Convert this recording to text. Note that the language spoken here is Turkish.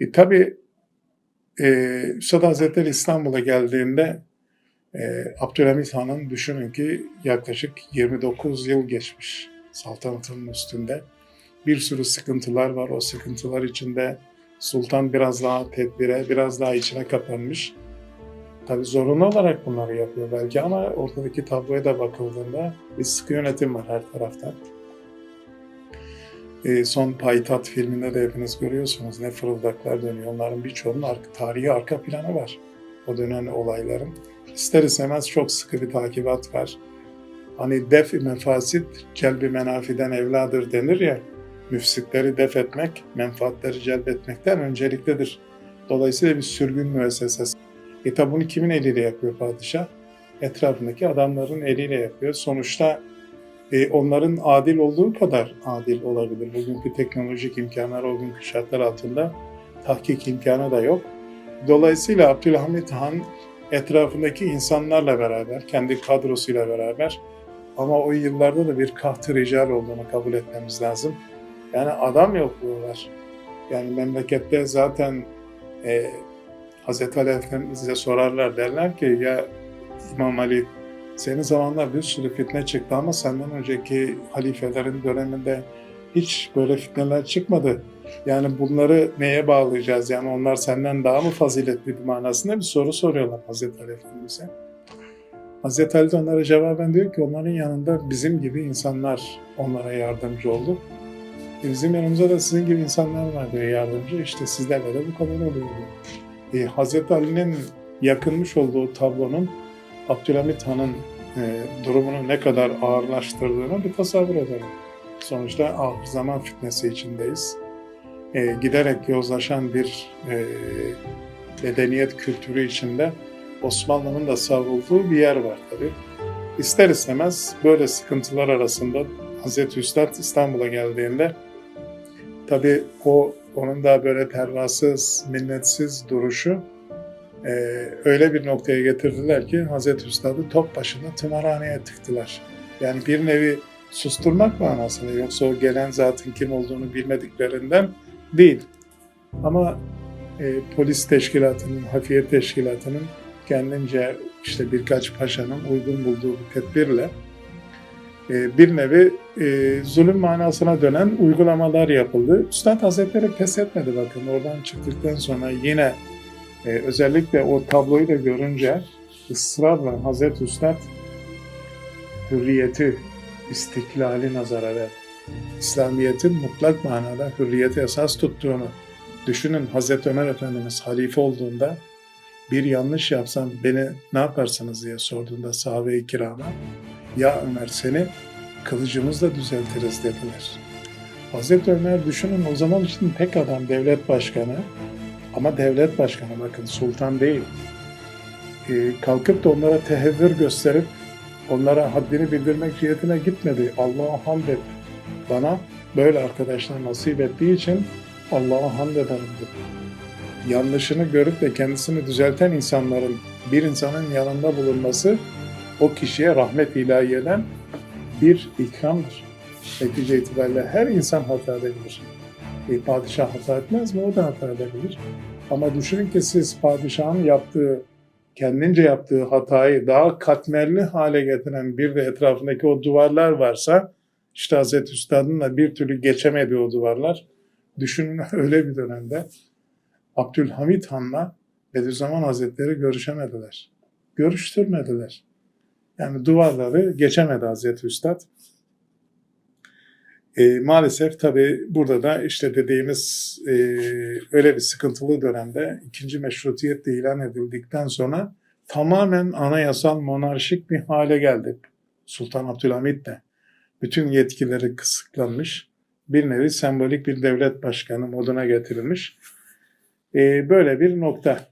E, tabii e, Üstad Hazretleri İstanbul'a geldiğinde e, Abdülhamit Han'ın düşünün ki yaklaşık 29 yıl geçmiş saltanatının üstünde. Bir sürü sıkıntılar var. O sıkıntılar içinde sultan biraz daha tedbire, biraz daha içine kapanmış. Tabii zorunlu olarak bunları yapıyor belki ama ortadaki tabloya da bakıldığında bir sıkı yönetim var her taraftan. E, son Payitaht filminde de hepiniz görüyorsunuz ne fırıldaklar dönüyor. Onların birçoğunun arka, tarihi arka planı var. O dönen olayların. İster istemez çok sıkı bir takibat var. Hani def-i mefasit celbi menafiden evladır denir ya. Müfsitleri def etmek, menfaatleri celbetmekten önceliklidir. Dolayısıyla bir sürgün müessesesi. E tabi bunu kimin eliyle yapıyor padişah? Etrafındaki adamların eliyle yapıyor. Sonuçta e, onların adil olduğu kadar adil olabilir. Bugünkü teknolojik imkanlar o günkü şartlar altında tahkik imkanı da yok. Dolayısıyla Abdülhamit Han etrafındaki insanlarla beraber, kendi kadrosuyla beraber ama o yıllarda da bir kahtı rical olduğunu kabul etmemiz lazım. Yani adam yokluğu var. Yani memlekette zaten e, Hazreti Ali Efendimiz'e sorarlar derler ki ya İmam Ali senin zamanlar bir sürü fitne çıktı ama senden önceki halifelerin döneminde hiç böyle fitneler çıkmadı. Yani bunları neye bağlayacağız? Yani onlar senden daha mı faziletli bir manasında bir soru soruyorlar Hazreti Ali Efendimiz'e. Hazreti Ali de onlara cevaben diyor ki onların yanında bizim gibi insanlar onlara yardımcı oldu. E bizim yanımızda da sizin gibi insanlar var diyor yardımcı. İşte sizlerle de bu kadar oluyor diyor. E, Hazreti Ali'nin yakınmış olduğu tablonun Abdülhamit Han'ın e, durumunu ne kadar ağırlaştırdığını bir tasavvur edelim. Sonuçta ağır zaman fitnesi içindeyiz. E, giderek yozlaşan bir e, medeniyet kültürü içinde Osmanlı'nın da savrulduğu bir yer var tabii. İster istemez böyle sıkıntılar arasında Hazreti Üstad İstanbul'a geldiğinde tabii o onun da böyle pervasız, minnetsiz duruşu e, öyle bir noktaya getirdiler ki Hazreti Üstad'ı top başına tımarhaneye tıktılar. Yani bir nevi susturmak manasında yoksa o gelen zatın kim olduğunu bilmediklerinden değil. Ama e, polis teşkilatının, hafiye teşkilatının kendince işte birkaç paşanın uygun bulduğu bir tedbirle e, bir nevi e, zulüm manasına dönen uygulamalar yapıldı. Üstad Hazretleri pes etmedi bakın oradan çıktıktan sonra yine e, özellikle o tabloyu da görünce ısrarla Hazreti Üstad hürriyeti, istiklali nazara ve İslamiyet'in mutlak manada hürriyeti esas tuttuğunu düşünün Hazreti Ömer Efendimiz halife olduğunda bir yanlış yapsam beni ne yaparsınız diye sorduğunda sahabe-i kirama ya Ömer seni kılıcımızla düzeltiriz dediler. Hazreti Ömer düşünün o zaman için tek adam devlet başkanı ama devlet başkanı bakın sultan değil. Ee, kalkıp da onlara tehevvür gösterip onlara haddini bildirmek cihetine gitmedi. Allah'a hamd et. Bana böyle arkadaşlar nasip ettiği için Allah'a hamd ederim dedi. Yanlışını görüp de kendisini düzelten insanların bir insanın yanında bulunması o kişiye rahmet ilahiyeden bir ikramdır. Netice itibariyle her insan hata edebilir. E, padişah hata etmez mi? O da hata edebilir. Ama düşünün ki siz padişahın yaptığı, kendince yaptığı hatayı daha katmerli hale getiren bir de etrafındaki o duvarlar varsa, işte Hazreti Üstad'ın da bir türlü geçemediği o duvarlar, düşünün öyle bir dönemde Abdülhamit Han'la Bediüzzaman Hazretleri görüşemediler. Görüştürmediler. Yani duvarları geçemedi Hazreti Üstad. E, maalesef tabi burada da işte dediğimiz e, öyle bir sıkıntılı dönemde ikinci meşrutiyet de ilan edildikten sonra tamamen anayasal monarşik bir hale geldik. Sultan Abdülhamit de bütün yetkileri kısıtlanmış, bir nevi sembolik bir devlet başkanı moduna getirilmiş. E, böyle bir nokta.